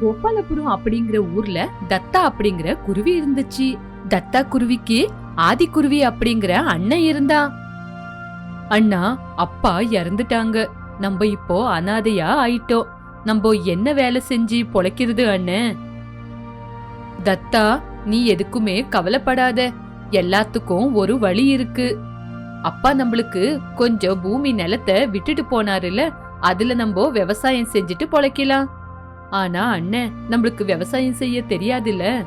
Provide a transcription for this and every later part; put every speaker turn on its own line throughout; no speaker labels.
கோபாலபுரம் அப்படிங்கிற ஊர்ல தத்தா அப்படிங்கிற குருவி இருந்துச்சு. தத்தா குருவிக்கு ஆதிக்குருவி அப்படிங்கிற அண்ணன் இருந்தா. அண்ணா அப்பா இறந்துட்டாங்க. நம்ம இப்போ அனாதையா ஆயிட்டோம். நம்ம என்ன வேலை செஞ்சு பொழைக்கிறது அண்ணன் தத்தா நீ எதுக்குமே கவலைப்படாத. எல்லாத்துக்கும் ஒரு வழி இருக்கு. அப்பா நம்மளுக்கு கொஞ்சம் பூமி நிலத்தை விட்டுட்டு போனாருல அதுல நம்ம விவசாயம் செஞ்சுட்டு பொழைக்கலாம். ஆனா அண்ணன் நம்மளுக்கு விவசாயம் செய்ய தெரியாதுல்ல.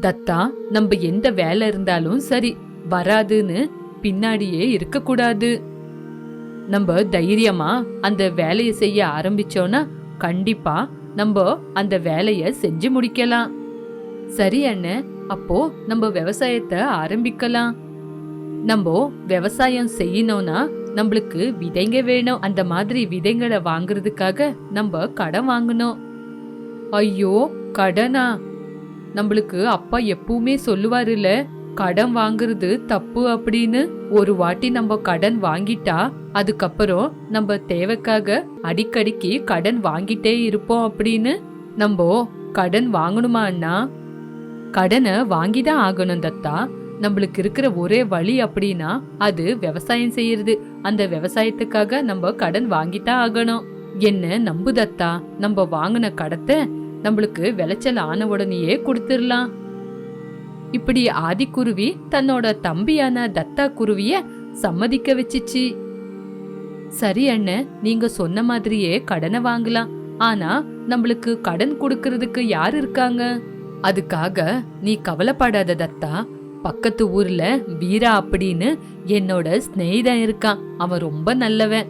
தத்தா நம்ம எந்த வேலை இருந்தாலும் சரி வராதுன்னு பின்னாடியே இருக்க கூடாது நம்ம தைரியமா அந்த வேலையை செய்ய ஆரம்பிச்சோன்னா கண்டிப்பா நம்ம அந்த வேலையை செஞ்சு முடிக்கலாம். சரி அண்ணன் அப்போ நம்ம விவசாயத்தை ஆரம்பிக்கலாம். நம்ம விவசாயம் செய்யணும்னா நம்மளுக்கு விதைங்க வேணும். அந்த மாதிரி விதைங்களை வாங்குறதுக்காக நம்ம கடன் வாங்கணும். ஐயோ கடனா? நம்மளுக்கு அப்பா எப்பவுமே சொல்லுவாருல்ல கடன் வாங்குறது தப்பு அப்படின்னு. ஒரு வாட்டி நம்ம கடன் வாங்கிட்டா அதுக்கப்புறம் நம்ம தேவைக்காக அடிக்கடிக்கு கடன் வாங்கிட்டே இருப்போம் அப்படின்னு. நம்ம கடன் வாங்கணுமா அண்ணா கடனை வாங்கிதான் ஆகணும் தத்தா. நம்மளுக்கு இருக்கிற ஒரே வழி அப்படின்னா அது விவசாயம் செய்யறது. அந்த விவசாயத்துக்காக நம்ம கடன் வாங்கித்தான் ஆகணும். என்ன நம்பு தத்தா நம்ம வாங்கின கடத்தை நம்மளுக்கு விளைச்சல் ஆன உடனேயே கொடுத்துடலாம். இப்படி ஆதிக்குருவி தன்னோட தம்பியான தத்தா குருவிய சம்மதிக்க வச்சுச்சு. சரி அண்ணன் நீங்க சொன்ன மாதிரியே கடனை வாங்கலாம். ஆனா நம்மளுக்கு கடன் கொடுக்கறதுக்கு யார் இருக்காங்க? அதுக்காக நீ கவலைப்படாத தத்தா. பக்கத்து ஊர்ல வீரா அப்படின்னு என்னோட சிநேகிதன் இருக்கான். அவன் ரொம்ப நல்லவன்.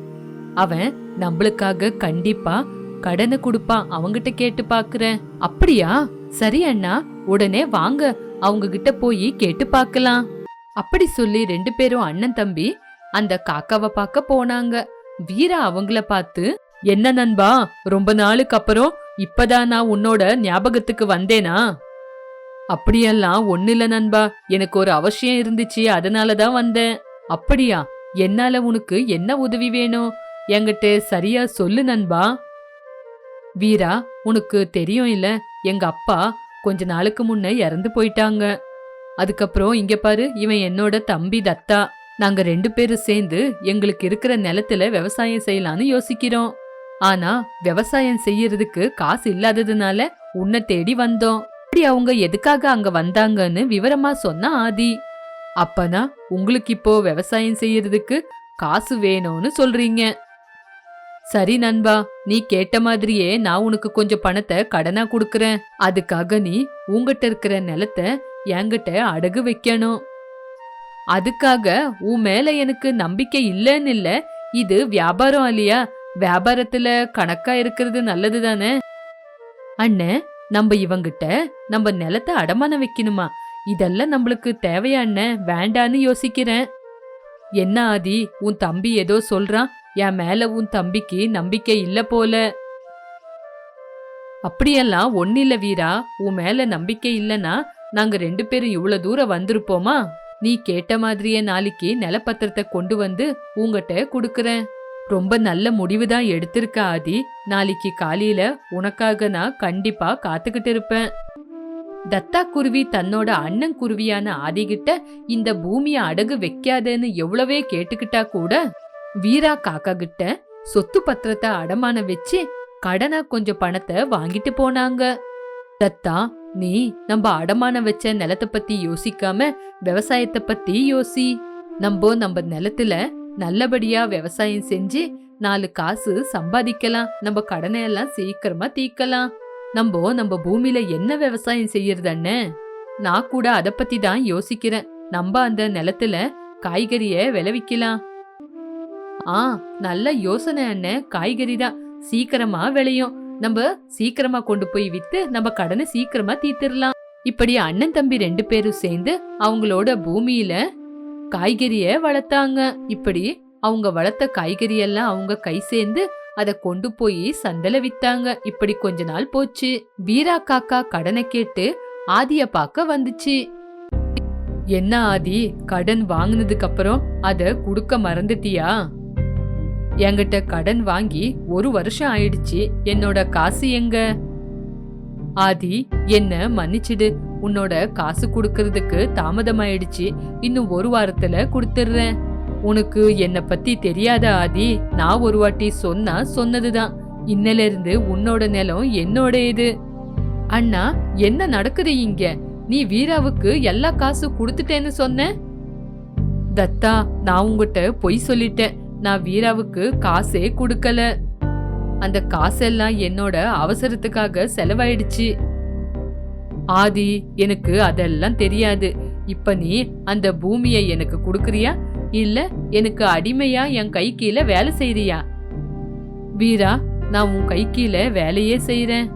அவன் நம்மளுக்காக கண்டிப்பா கடனை கொடுப்பான். அவங்கிட்ட கேட்டு பாக்குறேன். அப்படியா? சரி அண்ணா உடனே வாங்க. அவங்க கிட்ட போய் கேட்டு பார்க்கலாம் அப்படி சொல்லி ரெண்டு பேரும் அண்ணன் தம்பி அந்த காக்காவை பார்க்க போனாங்க. வீரா அவங்கள பார்த்து என்ன நண்பா ரொம்ப நாளுக்கு அப்புறம் இப்பதான் நான் உன்னோட ஞாபகத்துக்கு வந்தேனா? அப்படியெல்லாம் ஒண்ணுல நண்பா. எனக்கு ஒரு அவசியம் இருந்துச்சு அதனால தான் வந்தேன். அப்படியா? என்னால உனக்கு என்ன உதவி வேணும்? என்கிட்ட சரியா சொல்லு நண்பா. வீரா உனக்கு தெரியும் இல்ல எங்க அப்பா கொஞ்ச நாளுக்கு முன்ன இறந்து போயிட்டாங்க. அதுக்கப்புறம் இங்க பாரு இவன் என்னோட தம்பி தத்தா. நாங்க ரெண்டு பேரும் சேர்ந்து எங்களுக்கு இருக்கிற நிலத்துல விவசாயம் செய்யலான்னு யோசிக்கிறோம். ஆனா விவசாயம் செய்யறதுக்கு காசு இல்லாததுனால உன்னை தேடி வந்தோம். அப்படி அவங்க எதுக்காக அங்க வந்தாங்கன்னு விவரமா சொன்ன ஆதி. அப்பனா உங்களுக்கு இப்போ விவசாயம் செய்யறதுக்கு காசு வேணும்னு சொல்றீங்க. சரி நண்பா நீ கேட்ட மாதிரியே நான் உனக்கு கொஞ்சம் பணத்தை கடனா கொடுக்கறேன். அதுக்காக நீ உங்ககிட்ட இருக்கிற நிலத்தை என்கிட்ட அடகு வைக்கணும். அதுக்காக உன் மேல எனக்கு நம்பிக்கை இல்லைன்னு இல்ல இது வியாபாரம் இல்லையா வியாபாரத்துல கணக்கா இருக்கிறது நல்லது தானே அண்ணே நம்ம இவங்கிட்ட நம்ம நிலத்தை அடமானம் வைக்கணுமா? இதெல்லாம் நம்மளுக்கு தேவையான வேண்டான்னு யோசிக்கிறேன். என்ன ஆதி உன் தம்பி ஏதோ சொல்றான். என் மேல உன் தம்பிக்கு நம்பிக்கை இல்ல போல. அப்படியெல்லாம் ஒன்னில்ல வீரா. உன் மேல நம்பிக்கை இல்லனா நாங்க ரெண்டு பேரும் இவ்வளவு தூரம் வந்திருப்போமா? நீ கேட்ட மாதிரியே நாளைக்கு நிலப்பத்திரத்தை கொண்டு வந்து உங்ககிட்ட கொடுக்கறேன். ரொம்ப நல்ல முடிவு தான் எடுத்திருக்க ஆதி. நாளைக்கு காலையில உனக்காக நான் கண்டிப்பா காத்துக்கிட்டு இருப்பேன். தத்தா குருவி தன்னோட அண்ணன் குருவியான ஆதிகிட்ட இந்த பூமியை அடகு வைக்காதேன்னு எவ்வளவே கேட்டுக்கிட்டா கூட வீரா காக்கா கிட்ட சொத்து பத்திரத்தை அடமான வச்சு கடனா கொஞ்சம் பணத்தை வாங்கிட்டு போனாங்க. தத்தா நீ நம்ம அடமான வச்ச நிலத்தை பத்தி யோசிக்காம விவசாயத்தை பத்தி யோசி. நம்ம நம்ம நிலத்துல நல்லபடியா விவசாயம் செஞ்சு நாலு காசு சம்பாதிக்கலாம். நம்ம கடனை எல்லாம் சீக்கிரமா தீக்கலாம். நம்ம நம்ம பூமியில என்ன விவசாயம் செய்யறது அண்ணே நான் கூட அத பத்தி தான் யோசிக்கிறேன். நம்ம அந்த நிலத்துல காய்கறிய விளைவிக்கலாம். ஆ நல்ல யோசனை அண்ணே. காய்கறி தான். சீக்கிரமா விளையும். நம்ம சீக்கிரமா கொண்டு போய் வித்து நம்ம கடனை சீக்கிரமா தீர்த்திடலாம். இப்படி அண்ணன் தம்பி ரெண்டு பேரும் சேர்ந்து அவங்களோட பூமியில காய்கறிய வளர்த்தாங்க இப்படி அவங்க வளர்த்த காய்கறி எல்லாம் அவங்க கை சேர்ந்து அதை கொண்டு போய் சந்தையில வித்தாங்க. இப்படி கொஞ்ச நாள் போச்சு. வீரா காக்கா கடனை கேட்டு ஆதிய பார்க்க வந்துச்சு. என்ன ஆதி கடன் வாங்கினதுக்கு அப்புறம் அத குடுக்க மறந்துட்டியா? என்கிட்ட கடன் வாங்கி ஒரு வருஷம் ஆயிடுச்சு. என்னோட காசு எங்க? ஆதி என்ன மன்னிச்சிடு. உன்னோட காசு கொடுக்கறதுக்கு தாமதமாயிடுச்சு. இன்னும் ஒரு வாரத்துல கொடுத்துடுறேன் உனக்கு என்னை பத்தி தெரியாத ஆதி? நான் ஒரு வாட்டி சொன்னா சொன்னதுதான். இன்னல இருந்து உன்னோட நிலம் என்னோட இது. அண்ணா என்ன நடக்குது இங்க? நீ வீராவுக்கு எல்லா காசு கொடுத்துட்டேன்னு சொன்ன? தத்தா நான் உங்ககிட்ட பொய் சொல்லிட்டேன். நான் வீராவுக்கு காசே கொடுக்கல. அந்த காசெல்லாம் என்னோட அவசரத்துக்காக செலவாயிடுச்சு. ஆதி எனக்கு அதெல்லாம் தெரியாது. இப்ப நீ அந்த பூமியை எனக்கு கொடுக்கறியா? இல்ல எனக்கு அடிமையா என் கை கீழே வேலை செய்யறியா வீரா நான் உன் கை கீழே வேலையே செய்யறேன்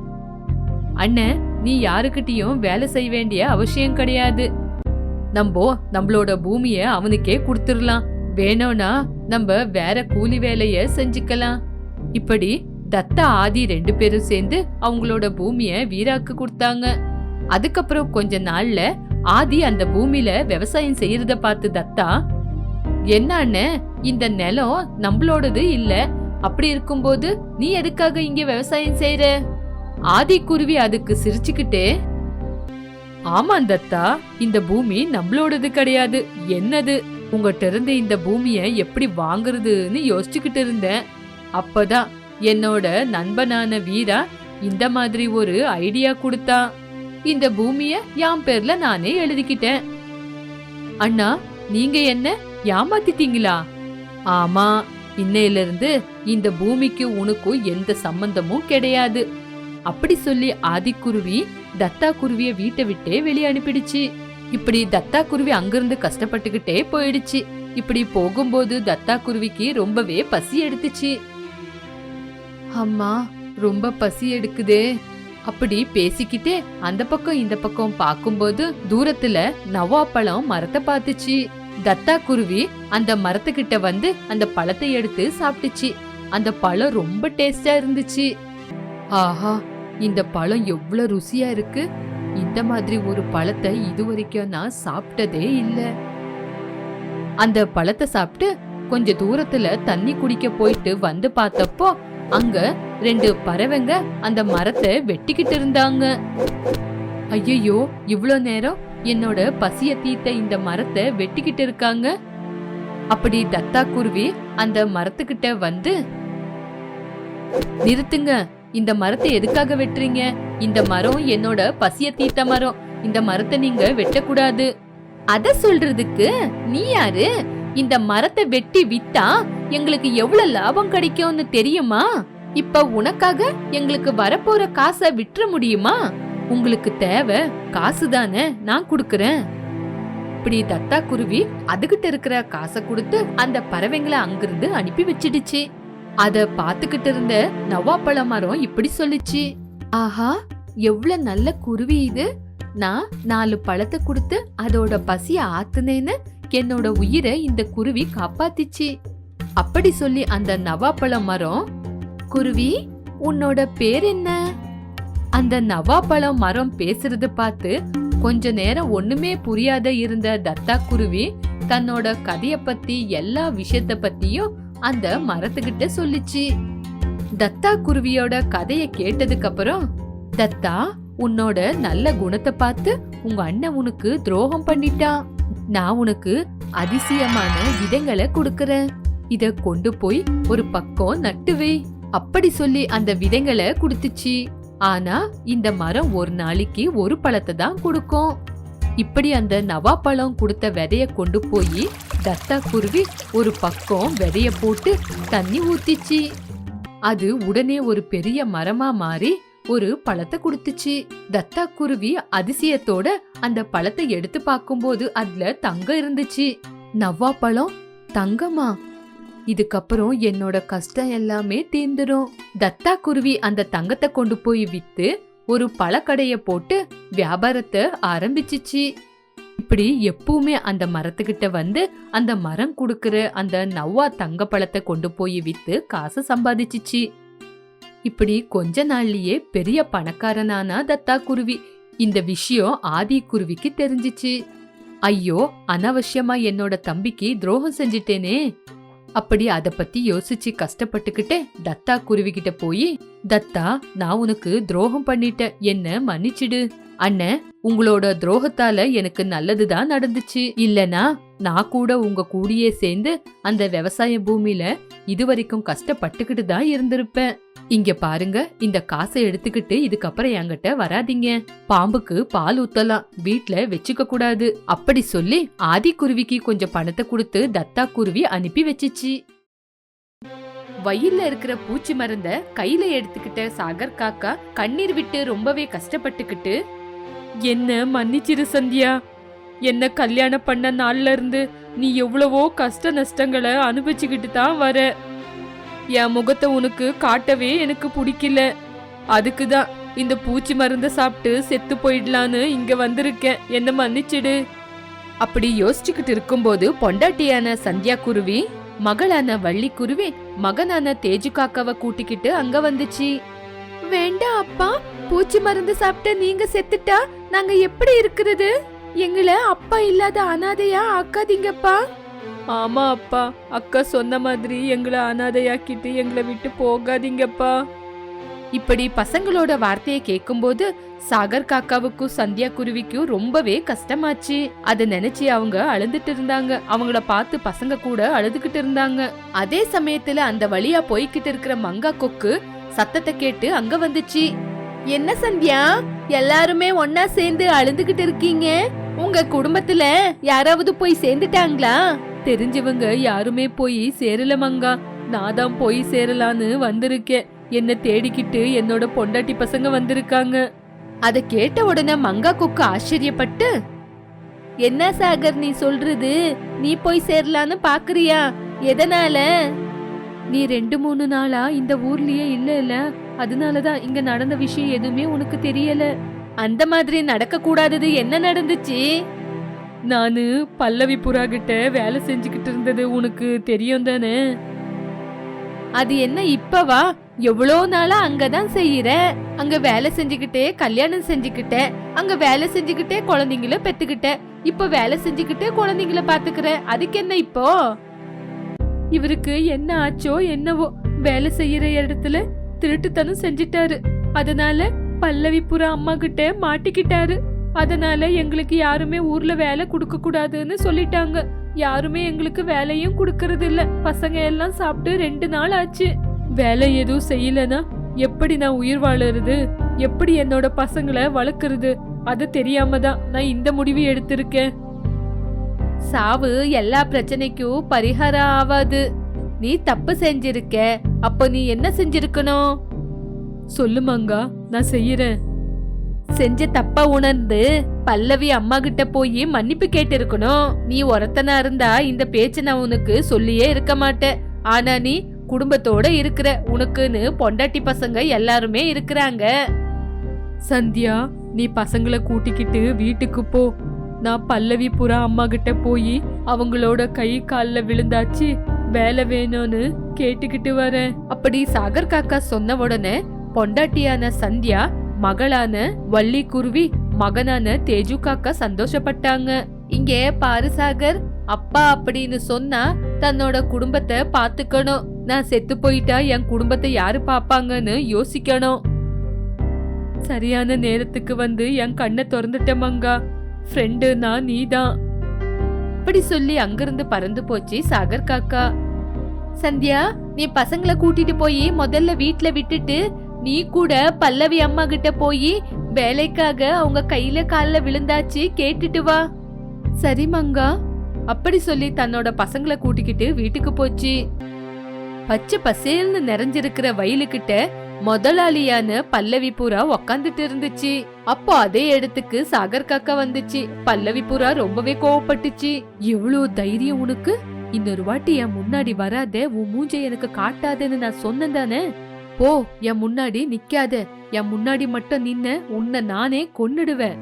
அண்ணன் நீ யாருக்கிட்டயும் வேலை செய்ய வேண்டிய அவசியம் கிடையாது. நம்போ நம்மளோட பூமிய அவனுக்கே கொடுத்துடலாம். வேணும்னா நம்ம வேற கூலி வேலைய செஞ்சுக்கலாம். இப்படி தத்தா ஆதி ரெண்டு பேரும் சேர்ந்து அவங்களோட பூமிய வீராக்கு கொடுத்தாங்க. அதுக்கப்புறம் கொஞ்ச நாள்ல ஆதி அந்த பூமியில விவசாயம் செய்யறத பார்த்து தத்தா என்ன இந்த நிலம் நம்மளோடது இல்ல. அப்படி இருக்கும்போது நீ எதுக்காக இங்க விவசாயம் செய்யற ஆதி குருவி அதுக்கு சிரிச்சுக்கிட்டே ஆமா தத்தா இந்த பூமி நம்மளோடது கிடையாது. என்னது? உங்ககிட்ட இருந்து இந்த பூமிய எப்படி வாங்குறதுன்னு யோசிச்சுக்கிட்டு இருந்தேன். அப்பதான் என்னோட நண்பனான வீரா இந்த மாதிரி ஒரு ஐடியா கொடுத்தா. இந்த பூமிய என் பேர்ல நானே எழுதிக்கிட்டேன். அண்ணா நீங்க என்ன ஏமாத்திட்டீங்களா? ஆமா இன்னையில இருந்து இந்த பூமிக்கு உனக்கும் எந்த சம்பந்தமும் கிடையாது. அப்படி சொல்லி ஆதிக்குருவி தத்தா குருவிய வீட்டை விட்டே வெளியே அனுப்பிடுச்சு. இப்படி தத்தா குருவி அங்கிருந்து கஷ்டப்பட்டுக்கிட்டே போயிடுச்சு. இப்படி போகும்போது தத்தா குருவிக்கு ரொம்பவே பசி எடுத்துச்சு. அம்மா ரொம்ப பசி எடுக்குதே. அப்படி பேசிக்கிட்டே அந்த பக்கம் இந்த பக்கம் பார்க்கும்போது தூரத்துல நவாப்பழம் மரத்தை பார்த்துச்சு. தத்தா குருவி அந்த மரத்துக்கிட்ட வந்து அந்த பழத்தை எடுத்து சாப்பிட்டுச்சு. அந்த பழம் ரொம்ப டேஸ்டா இருந்துச்சு. ஆஹா இந்த பழம் எவ்வளவு ருசியா இருக்கு. இந்த மாதிரி ஒரு பழத்தை இதுவரைக்கும் நான் சாப்பிட்டதே இல்ல. அந்த பழத்தை சாப்பிட்டு கொஞ்ச தூரத்துல தண்ணி குடிக்க போயிட்டு வந்து பார்த்தப்போ அங்க ரெண்டு பறவைங்க அந்த மரத்தை வெட்டிக்கிட்டு இருந்தாங்க. ஐயோ இவ்வளோ நேரம் என்னோட பசிய தீத்த இந்த மரத்தை வெட்டிக்கிட்டு இருக்காங்க. அப்படி தத்தா குருவி அந்த மரத்துக்கிட்ட வந்து நிறுத்துங்க இந்த மரத்தை எதுக்காக வெட்டுறீங்க? இந்த மரம் என்னோட பசிய தீத்த மரம். இந்த மரத்தை நீங்க வெட்டக்கூடாது. அத சொல்றதுக்கு நீ யாரு? இந்த மரத்தை வெட்டி வித்தா எங்களுக்கு எவ்வளவு லாபம் கிடைக்கும்னு தெரியுமா? இப்ப உனக்காக எங்களுக்கு வரப்போற காசை விட்டுற முடியுமா? உங்களுக்கு தேவை காசு தானே நான் குடுக்கறேன். இப்படி தத்தா குருவி அதுகிட்ட இருக்கிற காசை கொடுத்து அந்த பறவைங்களை அங்கிருந்து அனுப்பி வச்சிடுச்சு. அத பாத்துக்கிட்டு இருந்த நவாப்பழ மரம் இப்படி சொல்லுச்சு. ஆஹா எவ்வளவு நல்ல குருவி இது. நான் நாலு பழத்தை கொடுத்து அதோட பசிய ஆத்துனேன்னு என்னோட உயிரை இந்த குருவி காப்பாத்திச்சு. அப்படி சொல்லி அந்த நவாப்பழ மரம் குருவி உன்னோட பேர் என்ன? அந்த நவாப்பழம் மரம் பேசுறது பார்த்து கொஞ்ச நேரம் ஒண்ணுமே புரியாத இருந்த தத்தா குருவி தன்னோட கதைய பத்தி எல்லா விஷயத்த பத்தியும் அந்த மரத்துக்கிட்ட சொல்லிச்சு. தத்தா குருவியோட கதைய கேட்டதுக்கு அப்புறம் தத்தா உன்னோட நல்ல குணத்தை பார்த்து உங்க அண்ணன் உனக்கு துரோகம் பண்ணிட்டான். நான் உனக்கு அதிசயமான விதைங்களை கொடுக்கறேன். இத கொண்டு போய் ஒரு பக்கம் நட்டு வை. அப்படி சொல்லி அந்த விதைங்களை கொடுத்துச்சு. ஆனா இந்த மரம் ஒரு நாளைக்கு ஒரு பழத்தை தான் கொடுக்கும். இப்படி அந்த நவாப்பழம் கொடுத்த விதைய கொண்டு போய் தத்தா குருவி ஒரு பக்கம் விதைய போட்டு தண்ணி ஊத்திச்சு. அது உடனே ஒரு பெரிய மரமா மாறி ஒரு பழத்தை கொடுத்துச்சு. தத்தா குருவி அதிசயத்தோட அந்த பழத்தை எடுத்து பார்க்கும்போது அதுல தங்கம் இருந்துச்சு. நவ்வா பழம்? தங்கமா? இதுக்கப்புறம் என்னோட கஷ்டம் எல்லாமே தீர்ந்துரும். தத்தா குருவி அந்த தங்கத்தை கொண்டு போய் வித்து ஒரு பழக்கடைய போட்டு வியாபாரத்தை ஆரம்பிச்சிச்சு. இப்படி எப்பவுமே அந்த மரத்துக்கிட்ட வந்து அந்த மரம் கொடுக்கற அந்த நவ்வா தங்க பழத்தை கொண்டு போய் வித்து காசு சம்பாதிச்சிச்சு. இப்படி கொஞ்ச நாள்லயே பெரிய பணக்காரனானா தத்தா குருவி. இந்த விஷயம் ஆதி குருவிக்கு தெரிஞ்சிச்சு. ஐயோ அனாவசியமா என்னோட தம்பிக்கு துரோகம் செஞ்சிட்டேனே. அப்படி அத பத்தி யோசிச்சு கஷ்டப்பட்டுக்கிட்டே தத்தா குருவி கிட்ட போய் தத்தா நான் உனக்கு துரோகம் பண்ணிட்டேன். என்ன மன்னிச்சிடு. அண்ணன் உங்களோட துரோகத்தால எனக்கு நல்லதுதான் நடந்துச்சு. இல்லனா நான் கூட உங்க கூடயே சேர்ந்து அந்த விவசாய பூமியில இதுவரைக்கும் கஷ்டப்பட்டுக்கிட்டு தான் இருந்திருப்பேன். இங்க பாருங்க இந்த காசை எடுத்துக்கிட்டு இதுக்கப்புறம் என்கிட்ட வராதீங்க. பாம்புக்கு பால் ஊத்தலாம் வீட்ல வச்சுக்க கூடாது. அப்படி சொல்லி ஆதிக்குருவிக்கு கொஞ்சம் பணத்தை கொடுத்து தத்தா குருவி அனுப்பி வச்சுச்சு. வயல்ல இருக்கிற பூச்சி மருந்த கையில எடுத்துக்கிட்ட சாகர் காக்கா கண்ணீர் விட்டு ரொம்பவே கஷ்டப்பட்டுக்கிட்டு என்ன மன்னிச்சிரு சந்தியா என்ன கல்யாணம் பண்ண நாள்ல இருந்து நீ எவ்வளவோ கஷ்ட நஷ்டங்களை அனுபவிச்சுக்கிட்டு தான் வர. என் முகத்தை உனக்கு காட்டவே எனக்கு பிடிக்கல. அதுக்கு தான் இந்த பூச்சி மருந்தை சாப்பிட்டு செத்து போயிடலான்னு இங்க வந்திருக்கேன். என்ன மன்னிச்சிடு. அப்படி யோசிச்சுக்கிட்டு இருக்கும்போது பொண்டாட்டியான சந்தியா குருவி மகளான வள்ளி குருவி மகனான தேஜு காக்காவை கூட்டிக்கிட்டு அங்க வந்துச்சு. வேண்டாம் அப்பா பூச்சி மருந்து சாப்பிட்டு நீங்க செத்துட்டா நாங்க எப்படி இருக்கிறது? எங்களை அப்பா இல்லாத அனாதையா ஆக்காதீங்கப்பா. ஆமா அப்பா அக்கா சொன்ன மாதிரி எங்களை அனாதையாக்கிட்டு எங்களை விட்டு போகாதீங்கப்பா. இப்படி பசங்களோட வார்த்தையை கேட்கும்போது சாகர் காக்காவுக்கும் சந்தியா குருவிக்கும் ரொம்பவே கஷ்டமாச்சு. அதை நினைச்சு அவங்க அழுதுட்டு இருந்தாங்க. அவங்கள பார்த்து பசங்க கூட அழுதுகிட்டு இருந்தாங்க. அதே சமயத்துல அந்த வழியா போய்கிட்டு இருக்கிற மங்கா கொக்கு சத்தத்தை கேட்டு அங்க வந்துச்சு. என்ன சந்தியா எல்லாருமே ஒன்னா சேர்ந்து அழுதுகிட்டு இருக்கீங்க? உங்க குடும்பத்துல யாராவது போய் சேர்ந்துட்டாங்களா? தெரிஞ்சவங்க யாருமே போய் சேரல மங்கா. நான் தான் போய் சேரலான்னு வந்திருக்கேன். என்ன தேடிக்கிட்டு என்னோட பொண்டாட்டி பசங்க வந்திருக்காங்க. அத கேட்ட உடனே மங்கா கொக்கு ஆச்சரியப்பட்டு என்ன சாகர் நீ சொல்றது? நீ போய் சேரலான்னு பாக்குறியா? எதனால? நீ ரெண்டு மூணு நாளா இந்த ஊர்லயே இல்ல இல்ல அதனாலதான் இங்க நடந்த விஷயம் எதுவுமே உனக்கு தெரியல. அந்த மாதிரி நடக்க கூடாதது என்ன நடந்துச்சு? நானு பல்லவி புறா கிட்ட வேலை செஞ்சுக்கிட்டு இருந்தது உனக்கு தெரியும் தானே? அது என்ன இப்பவா? எவ்வளோ நாளா அங்கதான் செய்யற? அங்க வேலை செஞ்சுக்கிட்டே கல்யாணம் செஞ்சுக்கிட்ட. அங்க வேலை செஞ்சுக்கிட்டே குழந்தைங்கள பெத்துக்கிட்ட. இப்ப வேலை செஞ்சுக்கிட்டே குழந்தைங்கள பாத்துக்கிற. அதுக்கு என்ன இப்போ? இவருக்கு என்ன ஆச்சோ என்னவோ வேலை செய்யற இடத்துல திருட்டுத்தனம் செஞ்சிட்டாரு. அதனால பல்லவி புறா அம்மா கிட்ட மாட்டிக்கிட்டாரு. அதனால எங்களுக்கு யாருமே ஊர்ல வேலை கொடுக்க கூடாதுன்னு சொல்லிட்டாங்க. யாருமே எங்களுக்கு வேலையும் கொடுக்கறது இல்ல பசங்க எல்லாம் சாப்பிட்டு ரெண்டு நாள் ஆச்சு. வேலை எதுவும் செய்யலனா எப்படி நான் உயிர் வாழறது? எப்படி என்னோட பசங்களை வளர்க்கறது? அது தெரியாம தான் நான் இந்த முடிவு எடுத்திருக்கேன். சாவு எல்லா பிரச்சனைக்கும் பரிகாரம் ஆவாது. நீ தப்பு செஞ்சிருக்க. அப்போ நீ என்ன செஞ்சிருக்கணும்? சொல்லுமாங்கா நான் செய்யறேன். செஞ்ச தப்ப உணர்ந்து பல்லவி அம்மா கிட்ட போய் மன்னிப்பு கேட்டிருக்கணும். நீ ஒருத்தனா இருந்தா இந்த பேச்ச நான் உனக்கு சொல்லியே இருக்க மாட்டேன். ஆனா நீ குடும்பத்தோட இருக்கிற உனக்குன்னு பொண்டாட்டி பசங்க எல்லாருமே இருக்கிறாங்க. சந்தியா நீ பசங்களை கூட்டிக்கிட்டு வீட்டுக்கு போ. நான் பல்லவி புறா அம்மா கிட்ட போய் அவங்களோட கை காலில் விழுந்தாச்சு. வேலை வேணும்னு கேட்டுக்கிட்டு வரேன். அப்படி சாகர் காக்கா சொன்ன உடனே பொண்டாட்டியான சந்தியா மகளான வள்ளி குருவி மகனான தேஜு காக்கா சந்தோஷப்பட்டாங்க. இங்கே பாரு சாகர் அப்பா அப்படின்னு சொன்னா தன்னோட குடும்பத்தை பாத்துக்கணும் நான் செத்து போயிட்டா என் குடும்பத்தை யாரு பாப்பாங்கன்னு யோசிக்கணும். சரியான நேரத்துக்கு வந்து என் கண்ணை திறந்துட்டேன் மங்கா. ஃப்ரெண்டு நான் நீதான். அப்படி சொல்லி அங்கிருந்து பறந்து போச்சு சாகர் காக்கா. சந்தியா நீ பசங்களை கூட்டிட்டு போய் முதல்ல வீட்டுல விட்டுட்டு நீ கூட பல்லவி அம்மா கிட்ட போய் வேலைக்காக அவங்க கையில காலில் விழுந்தாச்சு கேட்டுட்டு வா. சரி மங்கா. அப்படி சொல்லி தன்னோட பசங்களை கூட்டிக்கிட்டு வீட்டுக்கு போச்சு. பச்சை பசேல்னு நிறைஞ்சிருக்கிற வயலுக்கிட்ட முதலாளியான பல்லவி புறா உக்காந்துட்டு இருந்துச்சு. அப்போ அதே இடத்துக்கு சாகர் காக்கா வந்துச்சு. பல்லவி புறா ரொம்பவே கோவப்பட்டுச்சு. எவ்வளோ தைரியம் உனக்கு? இன்னொரு வாட்டி என் முன்னாடி வராத உன் மூஞ்சை எனக்கு காட்டாதேன்னு நான் சொன்னேன் தானே? போ என் முன்னாடி நிக்காத. என் முன்னாடி மட்டும் நின்ன உன்னை நானே கொன்னுடுவேன்.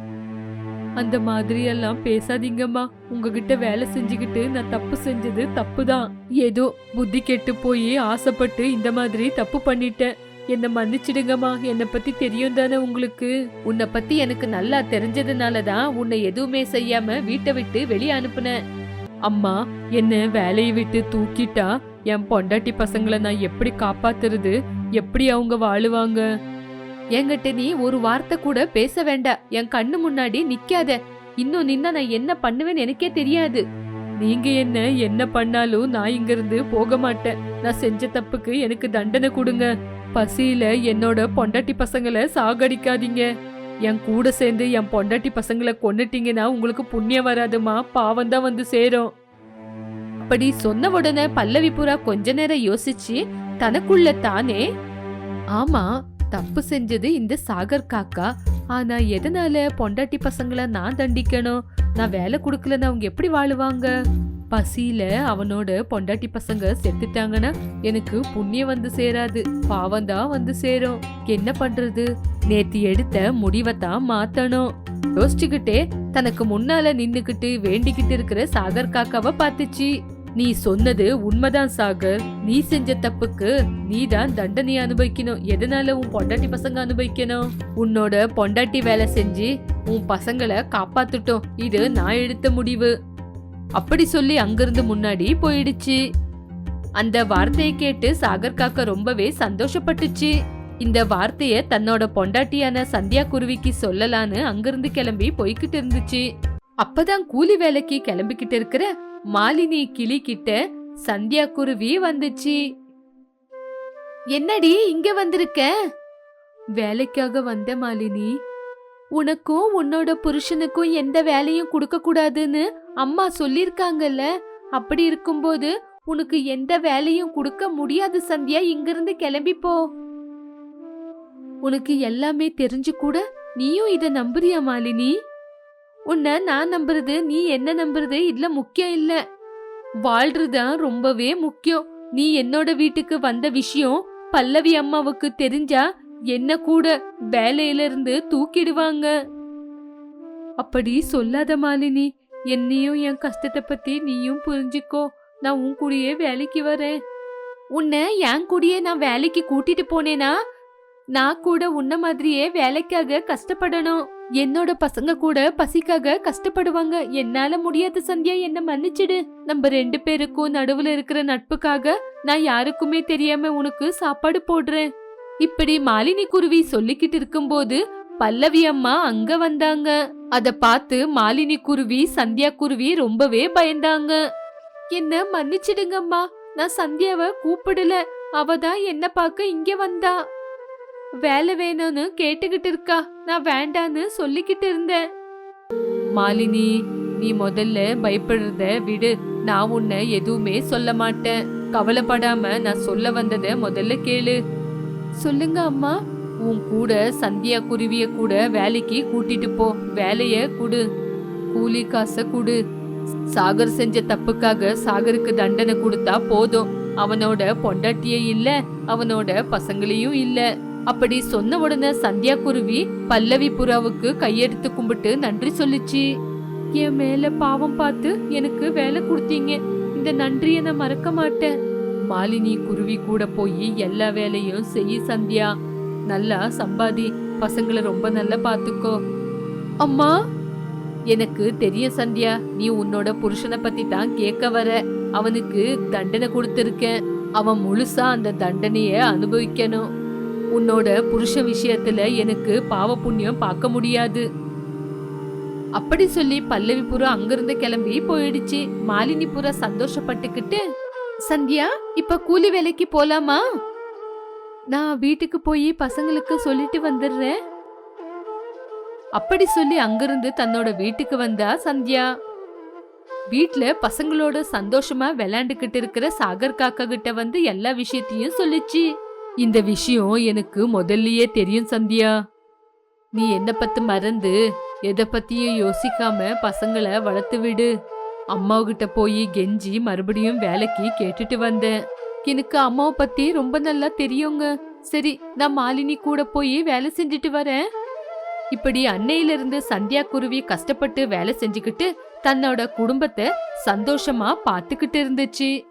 அந்த மாதிரி எல்லாம் பேசாதீங்கம்மா. உங்ககிட்ட வேலை செஞ்சுக்கிட்டு நான் தப்பு செஞ்சது தப்புதான். ஏதோ புத்தி கெட்டு போய் ஆசைப்பட்டு இந்த மாதிரி தப்பு பண்ணிட்டேன். என்ன மன்னிச்சிடுங்கம்மா. என்னை பத்தி தெரியும் தானே உங்களுக்கு? உன்னை பத்தி எனக்கு நல்லா தெரிஞ்சதுனால தான் உன்னை எதுவுமே செய்யாம வீட்டை விட்டு வெளியே அனுப்புனேன். அம்மா என்ன வேலையை விட்டு தூக்கிட்டா என் பொண்டாட்டி பசங்களை நான் எப்படி காப்பாத்துறது? எப்படி அவங்க வாழுவாங்க? என்கிட்ட நீ ஒரு வார்த்தை கூட பேச வேண்டாம் என் கண்ணு முன்னாடி நிக்காத. இன்னும் நின்னா நான் என்ன பண்ணுவேன்னு எனக்கே தெரியாது. நீங்க என்ன என்ன பண்ணாலும் நான் இங்க இருந்து போக மாட்டேன். நான் செஞ்ச தப்புக்கு எனக்கு தண்டனை கொடுங்க. பசியில என்னோட பொண்டாட்டி பசங்களை சாகடிக்காதீங்க. என் கூட சேர்ந்து என் பொண்டாட்டி பசங்களை கொன்னுட்டீங்கன்னா உங்களுக்கு புண்ணியம் வராதுமா பாவம் தான் வந்து சேரும். அப்படி சொன்ன உடனே பல்லவி புறா கொஞ்ச நேரம் யோசிச்சு தனக்குள்ள தானே? ஆமா தப்பு செஞ்சது இந்த சாகர் காக்கா. ஆனா எதனால பொண்டாட்டி பசங்களை நான் தண்டிக்கணும்? நான் வேலை கொடுக்கலன்னு அவங்க எப்படி வாழுவாங்க? பசியில அவனோட பொண்டாட்டி பசங்க செத்துட்டாங்கன்னா எனக்கு புண்ணியம் வந்து சேராது. பாவம் தான் வந்து சேரும். என்ன பண்றது? நேத்து எடுத்த முடிவை தான் மாத்தணும். யோசிச்சுக்கிட்டே தனக்கு முன்னால நின்னுக்கிட்டு வேண்டிக்கிட்டு இருக்கிற சாகர் காக்காவை பார்த்துச்சு. நீ சொன்னது உண்மைதான் சாகர். நீ செஞ்ச தப்புக்கு நீ தான் தண்டனை அனுபவிக்கணும். எதனால உன் பொண்டாட்டி பசங்க அனுபவிக்கணும்? உன்னோட பொண்டாட்டி வேலை செஞ்சு உன் பசங்களை காப்பாத்துட்டோம். இது நான் எடுத்த முடிவு. அப்படி சொல்லி அங்கிருந்து முன்னாடி போயிடுச்சு. அந்த வார்த்தையை கேட்டு சாகர் காக்கா ரொம்பவே சந்தோஷப்பட்டுச்சு. இந்த வார்த்தைய தன்னோட பொண்டாட்டியான சந்தியா குருவிக்கு சொல்லலான்னு அங்கிருந்து கிளம்பி போய்கிட்டு இருந்துச்சு. அப்பதான் கூலி வேலைக்கு கிளம்பிக்கிட்டு இருக்கிற மாலினி கிளி கிட்ட சந்தியா குருவி வந்துச்சு. என்னடி இங்க வந்திருக்க? வேலைக்காக வந்த மாலினி உனக்கும் உன்னோட புருஷனுக்கும் எந்த வேலையும் கொடுக்க கூடாதுன்னு அம்மா சொல்லிருக்காங்கல்ல அப்படி இருக்கும்போது உனக்கு எந்த வேலையும் கொடுக்க முடியாது சந்தியா இங்கிருந்து கிளம்பி போ. உனக்கு எல்லாமே தெரிஞ்சு கூட நீயும் இத நம்புறியா மாலினி? உன்னை நான் நம்புறது நீ என்ன நம்புறது இதுல முக்கியம் இல்ல. வாழ்றதுதான் ரொம்பவே முக்கியம். நீ என்னோட வீட்டுக்கு வந்த விஷயம் பல்லவி அம்மாவுக்கு தெரிஞ்சா என்ன கூட வேலையில இருந்து தூக்கிடுவாங்க. அப்படி சொல்லாத மாலினி என்னையும் என் கஷ்டத்தை பத்தி நீயும் புரிஞ்சுக்கோ. நான் உன் கூடயே வேலைக்கு வரேன். உன்னை என் கூடயே நான் வேலைக்கு கூட்டிட்டு போனேனா? நான் கூட உன்ன மாதிரியே வேலைக்காக கஷ்டப்படணும். என்னோட பசங்க கூட பசிக்காக கஷ்டப்படுவாங்க. என்னால முடியாத சந்தியா என்ன மன்னிச்சிடு. நம்ம ரெண்டு பேருக்கும் நடுவுல இருக்கிற நட்புக்காக நான் யாருக்குமே தெரியாம உனக்கு சாப்பாடு போடுறேன். இப்படி மாலினி குருவி சொல்லிக்கிட்டு இருக்கும்போது பல்லவி அம்மா அங்க வந்தாங்க. அத பார்த்து மாலினி குருவி சந்தியா குருவி ரொம்பவே பயந்தாங்க. என்ன மன்னிச்சிடுங்கம்மா. நான் சந்தியாவை கூப்பிடல. அவ தான் என்ன பார்க்க இங்க வந்தா. வேலை வேணும்னு கேட்டுக்கிட்டு இருக்கா. நான் வேண்டான்னு சொல்லிக்கிட்டு இருந்தேன். மாலினி நீ முதல்ல பயப்படுறத விடு. நான் உன்னை எதுவுமே சொல்ல மாட்டேன். கவலைப்படாம நான் சொல்ல வந்தத முதல்ல கேளு. சொல்லுங்க அம்மா. உன் கூட சந்தியா குருவிய கூட வேலைக்கு கூட்டிட்டு போ. வேலைய குடு. கூலி காசை குடு. சாகர் செஞ்ச தப்புக்காக சாகருக்கு தண்டனை கொடுத்தா போதும். அவனோட பொண்டாட்டியே இல்ல. அவனோட பசங்களையும் இல்லை. அப்படி சொன்ன உடனே சந்தியா குருவி பல்லவி புறாவுக்கு கையெடுத்து கும்பிட்டு நன்றி சொல்லுச்சு. என் மேல பாவம் பார்த்து எனக்கு வேலை கொடுத்தீங்க. இந்த நன்றியை நான் மறக்க மாட்டேன். மாலினி குருவி கூட போய் எல்லா வேலையும் செய் சந்தியா. நல்லா சம்பாதி. பசங்களை ரொம்ப நல்லா பாத்துக்கோ. அம்மா? எனக்கு தெரியும் சந்தியா. நீ உன்னோட புருஷனை பத்தி தான் கேட்க வர. அவனுக்கு தண்டனை கொடுத்துருக்கேன். அவன் முழுசா அந்த தண்டனைய அனுபவிக்கணும். உன்னோட புருஷ விஷயத்துல எனக்கு பாவ புண்ணியம் பார்க்க முடியாது. அப்படி சொல்லி பல்லவிபுரம் அங்கிருந்து கிளம்பி போயிடுச்சு. மாலினிபுரம் சந்தோஷப்பட்டுக்கிட்டு சந்தியா இப்ப கூலி வேலைக்கு போலாமா? நான் வீட்டுக்கு போய் பசங்களுக்கு சொல்லிட்டு வந்துடுறேன். அப்படி சொல்லி அங்கிருந்து தன்னோட வீட்டுக்கு வந்தா சந்தியா. வீட்ல பசங்களோட சந்தோஷமா விளையாண்டுகிட்டு இருக்கிற சாகர் காக்கா கிட்ட வந்து எல்லா விஷயத்தையும் சொல்லிச்சு. இந்த விஷயம் எனக்கு முதல்லயே தெரியும் சந்தியா. நீ என்ன பத்தி மறந்து எதை பத்தியும் யோசிக்காம பசங்களை வளர்த்து விடு. அம்மா கிட்ட போய் கெஞ்சி மறுபடியும் வேலைக்கு கேட்டுட்டு வந்தேன். எனக்கு அம்மாவை பத்தி ரொம்ப நல்லா தெரியுங்க. சரி நான் மாலினி கூட போய் வேலை செஞ்சுட்டு வரேன். இப்படி அன்னையில இருந்து சந்தியா குருவி கஷ்டப்பட்டு வேலை செஞ்சுக்கிட்டு தன்னோட குடும்பத்தை சந்தோஷமா பாத்துக்கிட்டு இருந்துச்சு.